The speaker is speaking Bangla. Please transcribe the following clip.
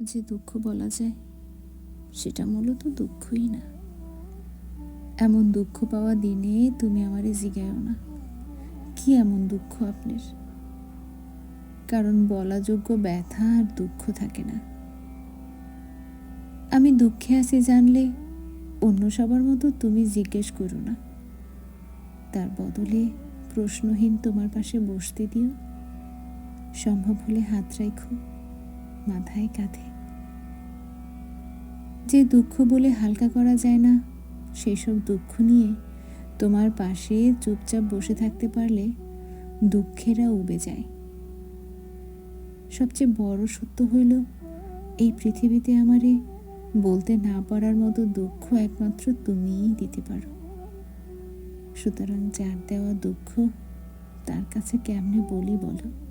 যে দুঃখ বলা যায়, সেটা মূলত দুঃখই না। এমন দুঃখ পাওয়া দিনে তুমি আমারে জিগায়ও না। কি এমন দুঃখ আপনার? কারণ বলা যোগ্য ব্যথা আর দুঃখ থাকে না। আমি দুঃখে আছি জানলে অন্য সবার মতো তুমি জিজ্ঞেস করো না। তার বদলে প্রশ্নহীন তোমার পাশে বসতে দিও। সম্ভব হলে হাত রাখো। মাথায় কাঁধে। যে দুঃখ বলে হালকা করা যায় না সেই সব দুঃখ নিয়ে তোমার পাশে চুপচাপ বসে থাকতে পারলে দুঃখেরা উবে যায়। সবচেয়ে বড় সত্য হইল, এই পৃথিবীতে আমারে বলতে না পারার মতো দুঃখ একমাত্র তুমিই দিতে পারো। সুতরাং যার দেওয়া দুঃখ তার কাছে কেমনে বলি বলো?